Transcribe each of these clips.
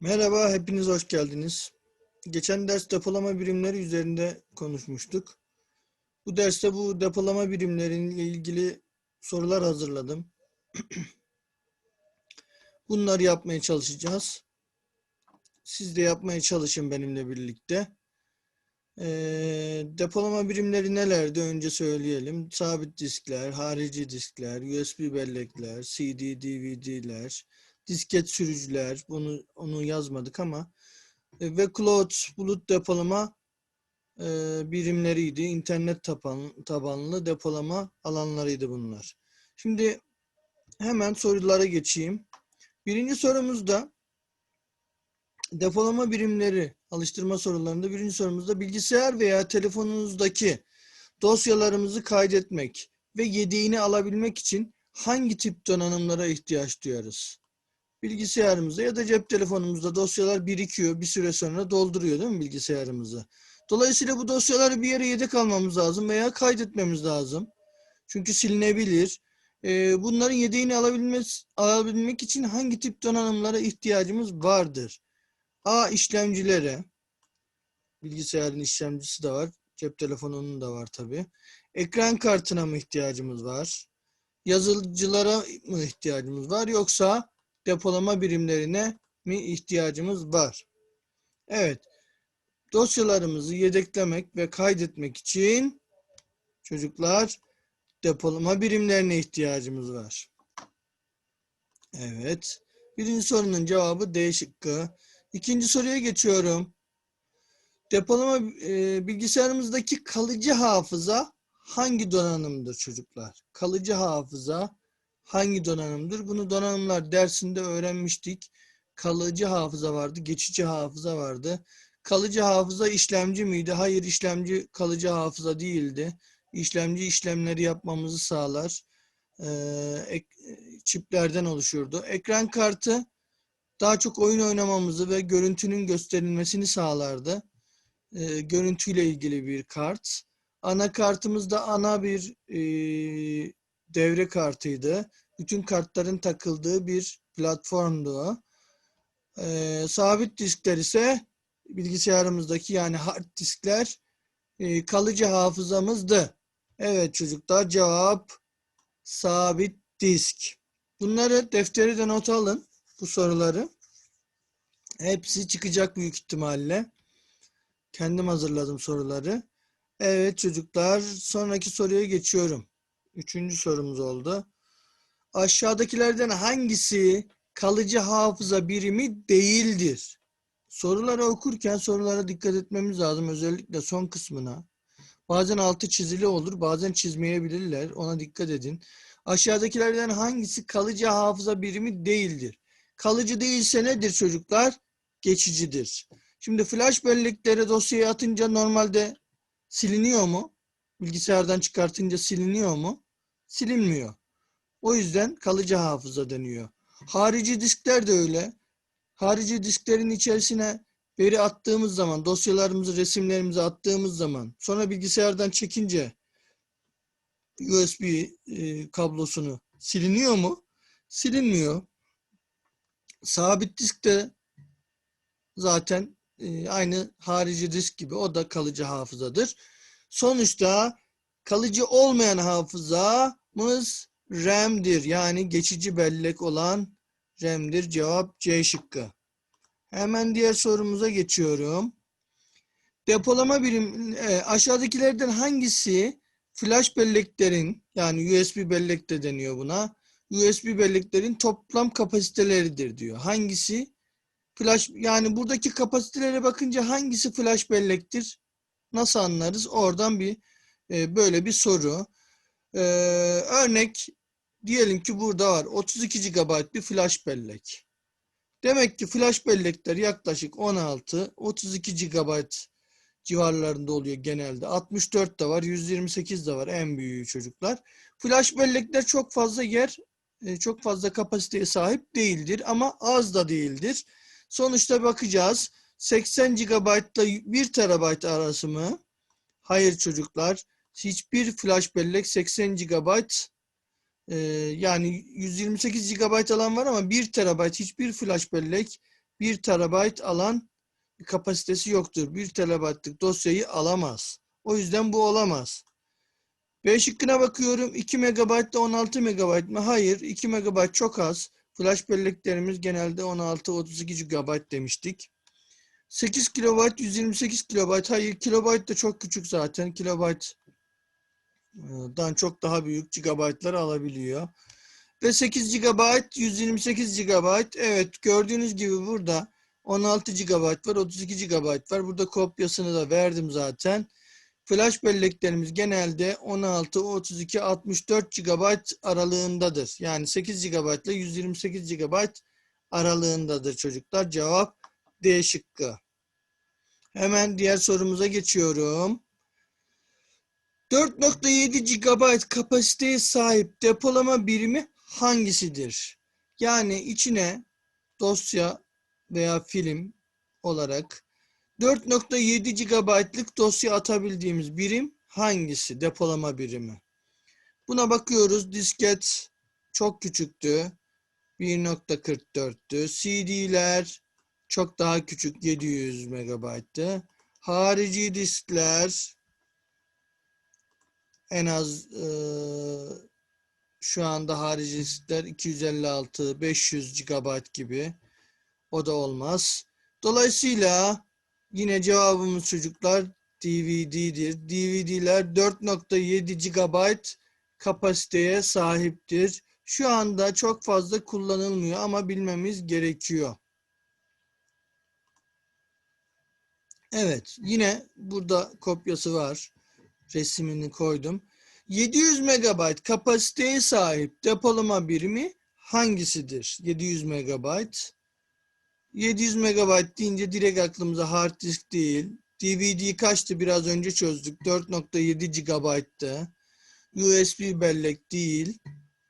Merhaba, hepiniz hoş geldiniz. Geçen ders depolama birimleri üzerinde konuşmuştuk. Bu derste bu depolama birimleriyle ilgili sorular hazırladım. Bunları yapmaya çalışacağız. Siz de yapmaya çalışın benimle birlikte. Ee, depolama birimleri nelerdi? Önce söyleyelim. Sabit diskler, harici diskler, USB bellekler, CD, DVD'ler, disket sürücüler, bunu onu yazmadık ama e, ve cloud bulut depolama e, birimleriydi. İnternet taban, tabanlı depolama alanlarıydı bunlar. Şimdi hemen sorulara geçeyim. Birinci sorumuzda depolama birimleri alıştırma sorularında birinci sorumuzda bilgisayar veya telefonunuzdaki dosyalarımızı kaydetmek ve yedeğini alabilmek için hangi tip donanımlara ihtiyaç duyarız? Bilgisayarımızda ya da cep telefonumuzda dosyalar birikiyor. Bir süre sonra dolduruyor değil mi bilgisayarımızı? Dolayısıyla bu dosyaları bir yere yedek almamız lazım veya kaydetmemiz lazım. Çünkü silinebilir. Ee, bunların yedeğini alabilmek için hangi tip donanımlara ihtiyacımız vardır? A. işlemcilere. Bilgisayarın işlemcisi de var. Cep telefonunun da var tabii. Ekran kartına mı ihtiyacımız var? Yazıcılara mı ihtiyacımız var? Yoksa depolama birimlerine mi ihtiyacımız var? Evet. Dosyalarımızı yedeklemek ve kaydetmek için çocuklar depolama birimlerine ihtiyacımız var. Evet. Birinci sorunun cevabı D şıkkı. İkinci soruya geçiyorum. Depolama e, bilgisayarımızdaki kalıcı hafıza hangi donanımdır çocuklar? Kalıcı hafıza hangi donanımdır? Bunu donanımlar dersinde öğrenmiştik. Kalıcı hafıza vardı, geçici hafıza vardı. Kalıcı hafıza işlemci miydi? Hayır, işlemci kalıcı hafıza değildi. İşlemci işlemleri yapmamızı sağlar. Ee, çiplerden oluşurdu. Ekran kartı daha çok oyun oynamamızı ve görüntünün gösterilmesini sağlardı. Ee, görüntüyle ilgili bir kart. Anakartımız da ana bir e, devre kartıydı. Bütün kartların takıldığı bir platformdu. Ee, sabit diskler ise bilgisayarımızdaki yani hard diskler e, kalıcı hafızamızdı. Evet çocuklar cevap sabit disk. Bunları defteri de not alın bu soruları. Hepsi çıkacak büyük ihtimalle. Kendim hazırladım soruları. Evet çocuklar sonraki soruya geçiyorum. Üçüncü sorumuz oldu. Aşağıdakilerden hangisi kalıcı hafıza birimi değildir? Soruları okurken sorulara dikkat etmemiz lazım. Özellikle son kısmına. Bazen altı çizili olur, bazen çizmeyebilirler. Ona dikkat edin. Aşağıdakilerden hangisi kalıcı hafıza birimi değildir? Kalıcı değilse nedir çocuklar? Geçicidir. Şimdi flash belleklere dosyayı atınca normalde siliniyor mu? Bilgisayardan çıkartınca siliniyor mu? Silinmiyor. O yüzden kalıcı hafıza deniyor. Harici diskler de öyle. Harici disklerin içerisine veri attığımız zaman, dosyalarımızı, resimlerimizi attığımız zaman, sonra bilgisayardan çekince USB e, kablosunu siliniyor mu? Silinmiyor. Sabit disk de zaten e, aynı harici disk gibi o da kalıcı hafızadır. Sonuçta kalıcı olmayan hafızamız RAM'dir. Yani geçici bellek olan RAM'dir. Cevap C şıkkı. Hemen diğer sorumuza geçiyorum. Depolama birim e, aşağıdakilerden hangisi flash belleklerin yani USB bellek de deniyor buna. USB belleklerin toplam kapasiteleridir diyor. Hangisi flash yani buradaki kapasitelere bakınca hangisi flash bellektir? Nasıl anlarız? Oradan bir e, böyle bir soru. E, örnek diyelim ki burada var 32 GB bir flash bellek. Demek ki flash bellekler yaklaşık 16 32 GB civarlarında oluyor genelde. 64 de var, 128 de var en büyüğü çocuklar. Flash bellekler çok fazla yer, e, çok fazla kapasiteye sahip değildir ama az da değildir. Sonuçta bakacağız. 80 GB ile 1 TB arası mı? Hayır çocuklar hiçbir flash bellek 80 GB e, yani 128 GB alan var ama 1 TB hiçbir flash bellek 1 terabayt alan kapasitesi yoktur. 1 terabaytlık dosyayı alamaz. O yüzden bu olamaz. B şıkkına bakıyorum. 2 megabayt ile 16 megabayt mı? Hayır. 2 megabayt çok az. Flash belleklerimiz genelde 16-32 GB demiştik. 8 kilobayt 128 kilobayt. Hayır kilobayt da çok küçük zaten. Kilobaytdan çok daha büyük gigabaytlar alabiliyor. Ve 8 GB 128 GB. Evet gördüğünüz gibi burada 16 GB var 32 GB var. Burada kopyasını da verdim zaten. Flash belleklerimiz genelde 16, 32, 64 GB aralığındadır. Yani 8 GB ile 128 GB aralığındadır çocuklar. Cevap D şıkkı. Hemen diğer sorumuza geçiyorum. 4.7 GB kapasiteye sahip depolama birimi hangisidir? Yani içine dosya veya film olarak 4.7 GB'lık dosya atabildiğimiz birim hangisi? Depolama birimi. Buna bakıyoruz. Disket çok küçüktü. 1.44'tü. CD'ler çok daha küçük 700 MB'tı. Harici diskler en az e, şu anda harici diskler 256 500 GB gibi. O da olmaz. Dolayısıyla Yine cevabımız çocuklar DVD'dir. DVD'ler 4.7 GB kapasiteye sahiptir. Şu anda çok fazla kullanılmıyor ama bilmemiz gerekiyor. Evet, yine burada kopyası var. Resimini koydum. 700 MB kapasiteye sahip depolama birimi hangisidir? 700 MB 700 MB deyince direkt aklımıza hard disk değil. DVD kaçtı biraz önce çözdük. 4.7 GB'tı. USB bellek değil.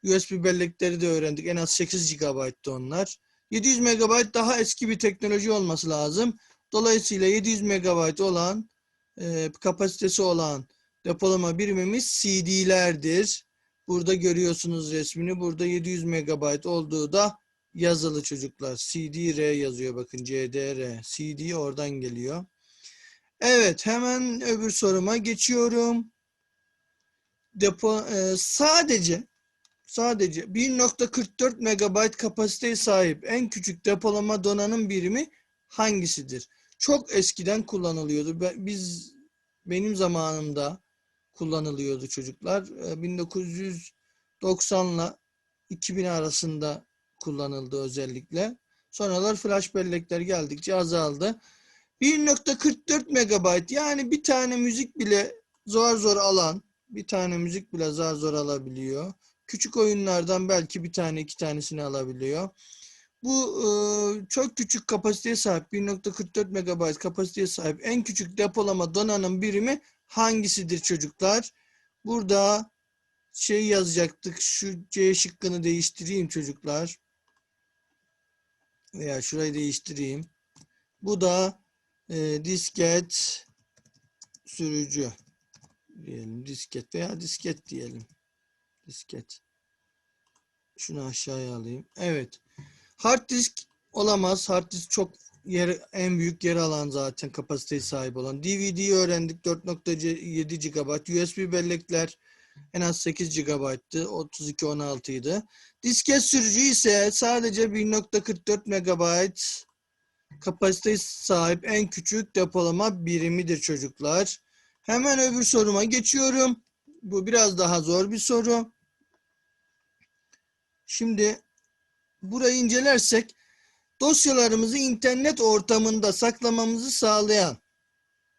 USB bellekleri de öğrendik. En az 8 GB'tı onlar. 700 MB daha eski bir teknoloji olması lazım. Dolayısıyla 700 MB olan e, kapasitesi olan depolama birimimiz CD'lerdir. Burada görüyorsunuz resmini. Burada 700 MB olduğu da yazılı çocuklar. CD-R yazıyor bakın CDR. CD oradan geliyor. Evet hemen öbür soruma geçiyorum. Depo e, sadece sadece 1.44 MB kapasiteye sahip en küçük depolama donanım birimi hangisidir? Çok eskiden kullanılıyordu. Biz benim zamanımda kullanılıyordu çocuklar. 1990 ile 2000 arasında kullanıldı özellikle. Sonralar flash bellekler geldikçe azaldı. 1.44 megabayt yani bir tane müzik bile zor zor alan bir tane müzik bile zor zor alabiliyor. Küçük oyunlardan belki bir tane iki tanesini alabiliyor. Bu e, çok küçük kapasiteye sahip 1.44 megabayt kapasiteye sahip en küçük depolama donanım birimi hangisidir çocuklar? Burada şey yazacaktık. Şu C şıkkını değiştireyim çocuklar veya şurayı değiştireyim. Bu da e, disket sürücü diyelim. Disket veya disket diyelim. Disket. Şunu aşağıya alayım. Evet. Hard disk olamaz. Hard disk çok yer, en büyük yer alan zaten kapasiteye sahip olan. DVD öğrendik 4.7 GB. USB bellekler en az 8 GB'tı. 32-16 idi. Disket sürücü ise sadece 1.44 MB kapasiteye sahip en küçük depolama birimidir çocuklar. Hemen öbür soruma geçiyorum. Bu biraz daha zor bir soru. Şimdi burayı incelersek dosyalarımızı internet ortamında saklamamızı sağlayan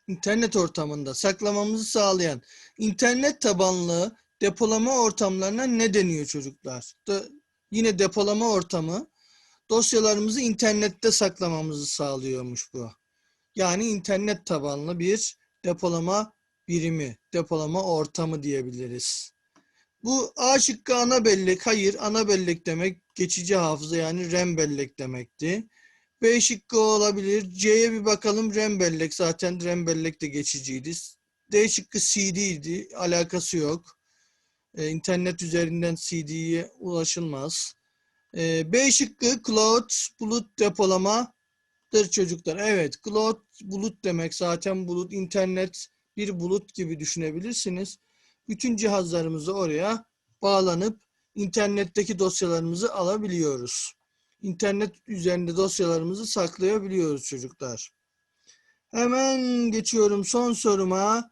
internet ortamında saklamamızı sağlayan internet tabanlı depolama ortamlarına ne deniyor çocuklar? Da, yine depolama ortamı dosyalarımızı internette saklamamızı sağlıyormuş bu. Yani internet tabanlı bir depolama birimi, depolama ortamı diyebiliriz. Bu A şıkkı ana bellek. Hayır, ana bellek demek geçici hafıza yani RAM bellek demekti. B şıkkı olabilir. C'ye bir bakalım. RAM bellek zaten RAM bellek de geçiciydi. D şıkkı CD'ydi. Alakası yok. Ee, internet üzerinden CD'ye ulaşılmaz. Ee, B şıkkı cloud, bulut depolama Dır çocuklar. Evet, cloud bulut demek. Zaten bulut, internet bir bulut gibi düşünebilirsiniz. Bütün cihazlarımızı oraya bağlanıp internetteki dosyalarımızı alabiliyoruz. İnternet üzerinde dosyalarımızı saklayabiliyoruz çocuklar. Hemen geçiyorum son soruma.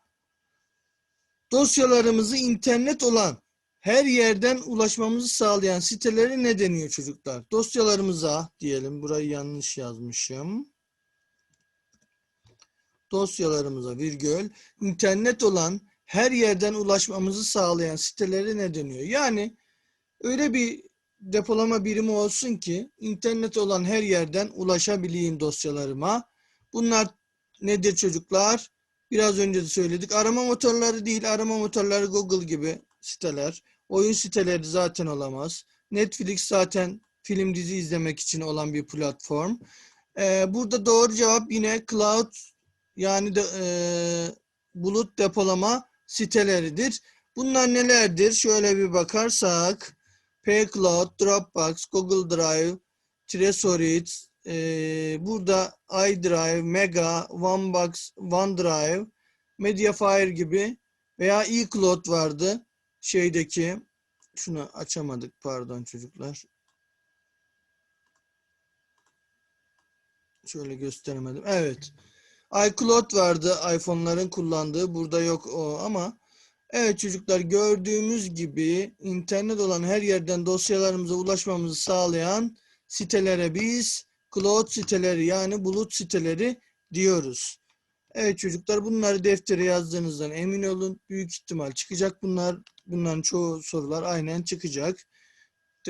Dosyalarımızı internet olan her yerden ulaşmamızı sağlayan siteleri ne deniyor çocuklar? Dosyalarımıza diyelim. Burayı yanlış yazmışım. Dosyalarımıza virgül internet olan her yerden ulaşmamızı sağlayan siteleri ne deniyor? Yani öyle bir depolama birimi olsun ki internet olan her yerden ulaşabileyim dosyalarıma. Bunlar nedir çocuklar? Biraz önce de söyledik. Arama motorları değil, arama motorları Google gibi siteler. Oyun siteleri zaten olamaz. Netflix zaten film dizi izlemek için olan bir platform. Ee, burada doğru cevap yine cloud yani de, e, bulut depolama siteleridir. Bunlar nelerdir? Şöyle bir bakarsak pCloud, Dropbox, Google Drive, Tresorit, e, burada iDrive, Mega, OneBox, OneDrive, Mediafire gibi veya eCloud vardı şeydeki şunu açamadık pardon çocuklar. Şöyle gösteremedim. Evet. iCloud vardı iPhone'ların kullandığı. Burada yok o ama evet çocuklar gördüğümüz gibi internet olan her yerden dosyalarımıza ulaşmamızı sağlayan sitelere biz cloud siteleri yani bulut siteleri diyoruz. Evet çocuklar bunları deftere yazdığınızdan emin olun. Büyük ihtimal çıkacak bunlar. Bunların çoğu sorular aynen çıkacak.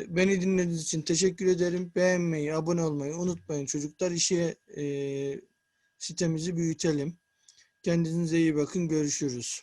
Beni dinlediğiniz için teşekkür ederim. Beğenmeyi, abone olmayı unutmayın çocuklar. İşe e, sitemizi büyütelim. Kendinize iyi bakın. Görüşürüz.